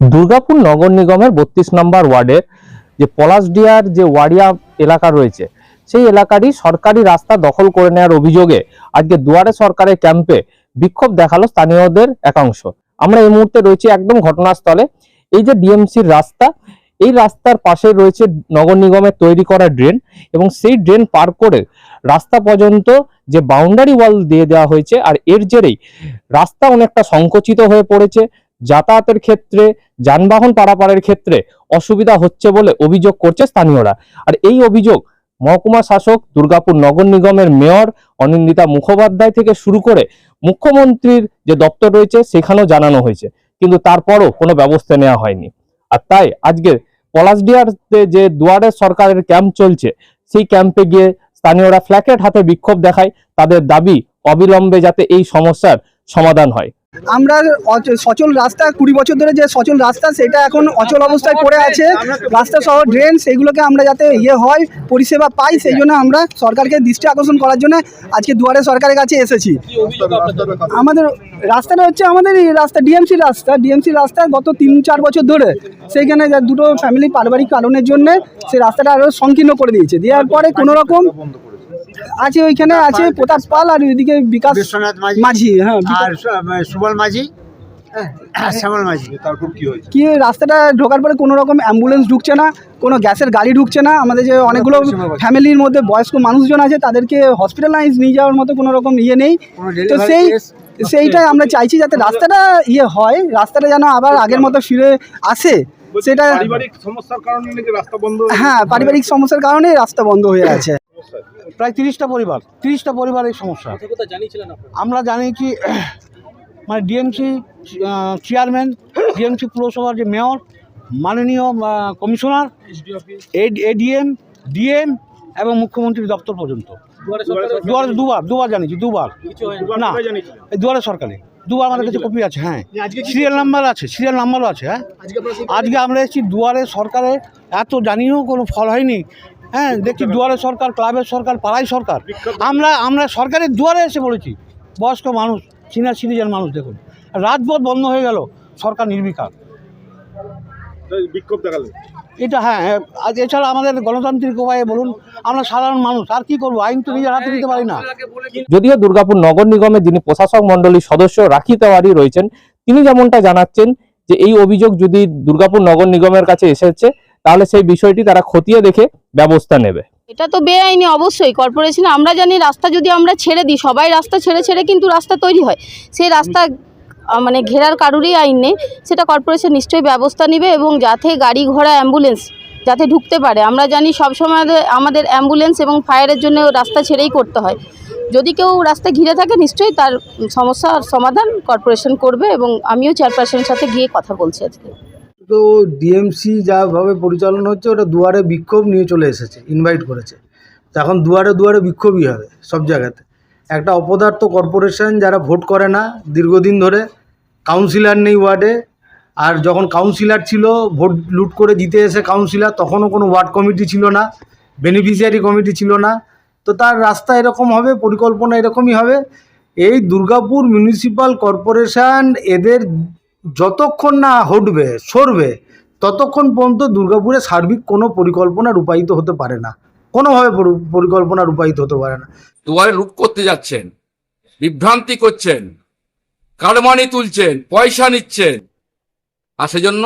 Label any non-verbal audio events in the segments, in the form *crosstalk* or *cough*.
দুর্গাপুর নগর নিগমের বত্রিশ নম্বর ওয়ার্ডের যে পলাশডিয়ার যে ওয়ারিয়া এলাকা রয়েছে, সেই এলাকারই সরকারি রাস্তা দখল করে নেওয়ার অভিযোগে আজকে দুয়ারে সরকারের ক্যাম্পে বিক্ষোভ দেখাল স্থানীয়দের একাংশ। আমরা এই মুহূর্তে রয়েছি একদম ঘটনাস্থলে। এই যে ডিএমসির রাস্তা, এই রাস্তার পাশে রয়েছে নগর নিগমের তৈরি করা ড্রেন এবং সেই ড্রেন পার করে রাস্তা পর্যন্ত যে বাউন্ডারি ওয়াল দিয়ে দেওয়া হয়েছে, আর এর জেরেই রাস্তা অনেকটা সংকুচিত হয়ে পড়েছে। যাতায়াতের ক্ষেত্রে, যানবাহন পারাপারের ক্ষেত্রে অসুবিধা হচ্ছে বলে অভিযোগ করছে স্থানীয়রা। আর এই অভিযোগ মহকুমা শাসক, দুর্গাপুর নগর নিগমের মেয়র অনিন্দিতা মুখোপাধ্যায় থেকে শুরু করে মুখ্যমন্ত্রীর যে দপ্তর রয়েছে, সেখানেও জানানো হয়েছে। কিন্তু তারপরও কোনো ব্যবস্থা নেওয়া হয়নি। আর তাই আজকে পলাশডিয়ারতে যে দুয়ারে সরকারের ক্যাম্প চলছে, সেই ক্যাম্পে গিয়ে স্থানীয়রা ফ্ল্যাকেট হাতে বিক্ষোভ দেখায়। তাদের দাবি অবিলম্বে যাতে এই সমস্যার সমাধান হয়। আমরা সচল রাস্তা, কুড়ি বছর ধরে যে সচল রাস্তা, সেটা এখন অচল অবস্থায় পড়ে আছে। রাস্তা সহ ড্রেন সেগুলোকে আমরা যাতে ইয়ে হয়, পরিষেবা পাই, সেই জন্য আমরা সরকারকে দৃষ্টি আকর্ষণ করার জন্য আজকে দুয়ারে সরকারের কাছে এসেছি। আমাদের রাস্তাটা হচ্ছে আমাদের রাস্তা ডিএমসি রাস্তা। ডিএমসি রাস্তা গত তিন, চার বছর ধরে সেইখানে দুটো ফ্যামিলি পারিবারিক কারণের জন্য সেই রাস্তাটা আরও সংকীর্ণ করে দিয়েছে। দেওয়ার পরে কোনো রকম আছে ওইখানে আছে প্রতাপ পাল আর ওইদিকে বিকাশ বিশ্বনাথ মাঝি। মাঝি হ্যাঁ আর সুবল মাঝি। হ্যাঁ, তারপর কি রাস্তাটা ঢোকার পরে কোনো রকম অ্যাম্বুলেন্স ঢুকছে না কোনো গ্যাসের গাড়ি ঢুকছে না আমাদের যে অনেকগুলো ফ্যামিলির মধ্যে বয়স্ক মানুষজন আছে তাদেরকে হসপিটালাইজ নিয়ে যাওয়ার মতো কোনো রকম ইয়ে নেই। তো সেই সেইটাই আমরা চাইছি যাতে রাস্তাটা ইয়ে হয় রাস্তাটা যেন আবার আগের মতো ফিরে আসে। সেটা পারিবারিক সমস্যার কারণে নাকি রাস্তা বন্ধ হয়ে হ্যাঁ পারিবারিক সমস্যার কারণে রাস্তা বন্ধ হয়ে আছে। প্রায় তিরিশটা পরিবার তিরিশটা পরিবার এই সমস্যা আমরা জানি কি *clears throat* মানে ডিএমসি চেয়ারম্যান ডিএমসি পুরসভার যে মেয়র মাননীয় কমিশনার এডিএম ডিএম এবং মুখ্যমন্ত্রীর দপ্তর পর্যন্ত। দুয়ারে দুবার দুবার জানিয়েছি দুবার। না এই দুয়ারে সরকারে। দুবার আমাদের কাছে কপি আছে হ্যাঁ। সিরিয়াল নাম্বার আছে সিরিয়াল নাম্বারও আছে হ্যাঁ। আজকে আমরা এসেছি দুয়ারে সরকারে। এত জানিয়েও কোনো ফল হয়নি। হ্যাঁ দেখছি দুয়ারে সরকার ক্লাবের সরকার পাড়াই সরকার। আমরা আমরা সরকারের দুয়ারে এসে বলেছি বয়স্ক মানুষ সিনিয়র সিটিজেন মানুষ দেখুন। রাজপথ বন্ধ হয়ে গেল সরকার নির্বিকার। বিক্ষোভ দেখাল এটা হ্যাঁ আজ এছাড়া আমাদের গণতান্ত্রিক উপায়ে বলুন আমরা সাধারণ মানুষ আর কি করব? আইন তো নিজের হাতে দিতে পারি না। যদিও দুর্গাপুর নগর নিগমের যিনি প্রশাসক মন্ডলীর সদস্য রাখি তেওয়ারি রয়েছেন তিনি যেমনটা জানাচ্ছেন যে এই অভিযোগ যদি দুর্গাপুর নগর নিগমের কাছে এসেছে তাহলে সেই বিষয়টি তারা খতিয়ে দেখে ব্যবস্থা নেবে। এটা তো বেআইনি অবশ্যই কর্পোরেশন আমরা জানি রাস্তা যদি আমরা ছেড়ে দিই, সবাই রাস্তা ছেড়ে ছেড়ে কিন্তু রাস্তা তৈরি হয়। সেই রাস্তা মানে ঘেরার কারুরই আইন নেই, সেটা কর্পোরেশন নিশ্চয়ই ব্যবস্থা নেবে এবং যাতে গাড়ি ঘোড়া অ্যাম্বুলেন্স যাতে ঢুকতে পারে। আমরা জানি সবসময় আমাদের- অ্যাম্বুলেন্স এবং ফায়ারের জন্য রাস্তা ছেড়েই করতে হয়। যদি কেউ রাস্তা ঘিরে থাকে, নিশ্চয়ই তার সমস্যার সমাধান কর্পোরেশন করবে এবং আমিও চেয়ারপারসনের সাথে গিয়ে কথা বলছি আজকে। তো ডিএমসি যাভাবে পরিচালনা হচ্ছে, ওটা দুয়ারে বিক্ষোভ নিয়ে চলে এসেছে ইনভাইট করেছে। এখন দুয়ারে দুয়ারে বিক্ষোভই হবে সব জায়গাতে। একটা অপদার্থ কর্পোরেশন যারা ভোট করে না, দীর্ঘদিন ধরে কাউন্সিলর নেই ওয়ার্ডে আর যখন কাউন্সিলর ছিল ভোট লুট করে জিতে এসে কাউন্সিলর তখনও কোনো ওয়ার্ড কমিটি ছিল না বেনিফিশিয়ারি কমিটি ছিল না। তো তার রাস্তা এরকম হবে, পরিকল্পনা এরকমই হবে। এই দুর্গাপুর মিউনিসিপ্যাল কর্পোরেশন এদের যতক্ষণ না হটবে, সরবে, ততক্ষণ পর্যন্ত দুর্গাপুরে সার্বিক কোনো পরিকল্পনা রূপায়িত হতে পারে না। কোনোভাবে পরিকল্পনা রূপায়িত হতে পারে না। দুয়ারে রূপ করতে যাচ্ছেন, বিভ্রান্তি করছেন কারমানি তুলছেন, পয়সা নিচ্ছেন। আর সেজন্য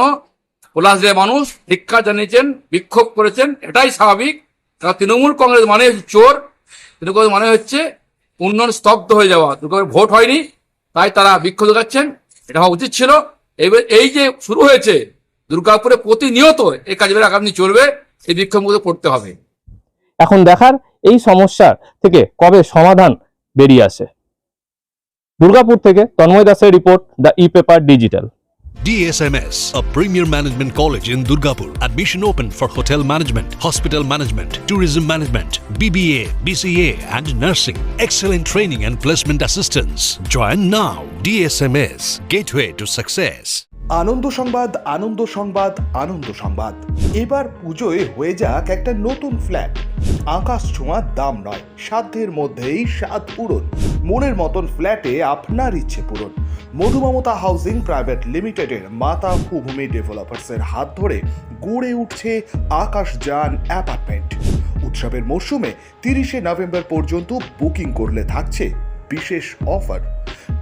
পলাশদের মানুষ ধিক্ষা জানিয়েছেন, বিক্ষোভ করেছেন, এটাই স্বাভাবিক। কারণ তৃণমূল কংগ্রেস মানে চোর, তৃণমূল মানে হচ্ছে উন্নয়ন স্তব্ধ হয়ে যাওয়া। দুর্গাপুরে ভোট হয়নি, তাই তারা বিক্ষোভ দেখাচ্ছেন। এটা হওয়া উচিত ছিল। এবার এই যে শুরু হয়েছে, দুর্গাপুরে প্রতিনিয়ত এই কাজগুলো আগামী চলবে, এই বিক্ষোভগুলো করতে হবে। এখন দেখার এই সমস্যার থেকে কবে সমাধান বেরিয়ে আসে। দুর্গাপুর থেকে তন্ময় দাসের report, the E paper digital. DSMS, a premier management college in Durgapur. Admission open for hotel management, hospital management, tourism management, BBA, BCA, and nursing. Excellent training and placement assistance. Join now. DSMS, gateway to success. Ananda Sangbad Ananda Sangbad আনন্দ সংবাদ এবার পুজোয় হয়ে যাক একটা নতুন flat আকাশ ছোঁয়ার দাম নয় সাধ্যের মধ্যেই স্বাদ পূরণ মনের মতন ফ্ল্যাটে আপনার ইচ্ছে পূরণ মধুমমতা হাউজিং প্রাইভেট লিমিটেডের মাতা ভূভূমি ডেভেলপার্সের হাত ধরে গড়ে উঠছে আকাশযান অ্যাপার্টমেন্ট। উৎসবের মরশুমে তিরিশে নভেম্বর পর্যন্ত বুকিং করলে থাকছে বিশেষ অফার।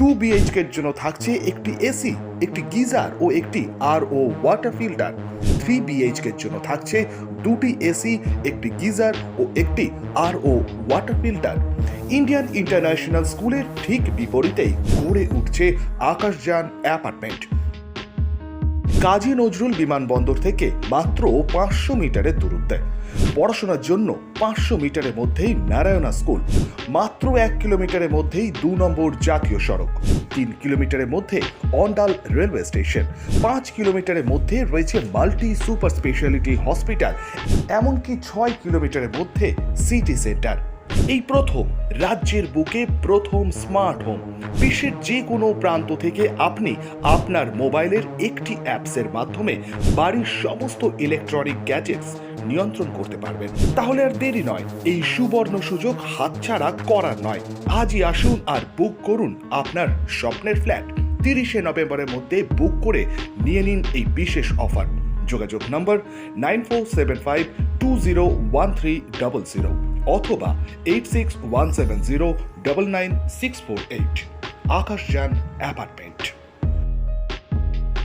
টু বিএইচকের জন্য থাকছে একটি এসি একটি গিজার ও একটি R O water filter three বিএইচকের জন্য থাকছে দুটি এসি একটি গিজার ও একটি R O water filter Indian International স্কুলের ঠিক বিপরীতেই গড়ে উঠছে আকাশযান অ্যাপার্টমেন্ট। কাজী নজরুল বিমানবন্দর থেকে মাত্র পাঁচশো মিটারের দূরত্বে। পড়াশোনার জন্য পাঁচশো মিটারের মধ্যেই নারায়ণা স্কুল, মাত্র এক কিলোমিটারের মধ্যেই দু নম্বর জাতীয় সড়ক, তিন কিলোমিটারের মধ্যে অন্ডাল রেলওয়ে স্টেশন, পাঁচ কিলোমিটারের মধ্যে রয়েছে মাল্টি সুপার স্পেশালিটি হসপিটাল, এমনকি ছয় কিলোমিটারের মধ্যে সিটি সেন্টার। এই প্রথম, রাজ্যের বুকে প্রথম স্মার্ট হোম বিশ্বের যে কোনো প্রান্ত থেকে আপনি আপনার মোবাইলের একটি অ্যাপসের মাধ্যমে বাড়ির সমস্ত ইলেকট্রনিক গ্যাজেটস নিয়ন্ত্রণ করতে পারবেন। তাহলে আর দেরি নয়, এই সুবর্ণ সুযোগ হাতছাড়া করার নয়। আজই আসুন আর বুক করুন আপনার স্বপ্নের ফ্ল্যাট তিরিশে নভেম্বরের মধ্যে বুক করে নিয়ে নিন এই বিশেষ অফার যোগাযোগ নম্বর nine four seven five two zero one three double zero. অথবা eight six one seven zero double nine six four eight Akashjan apartment.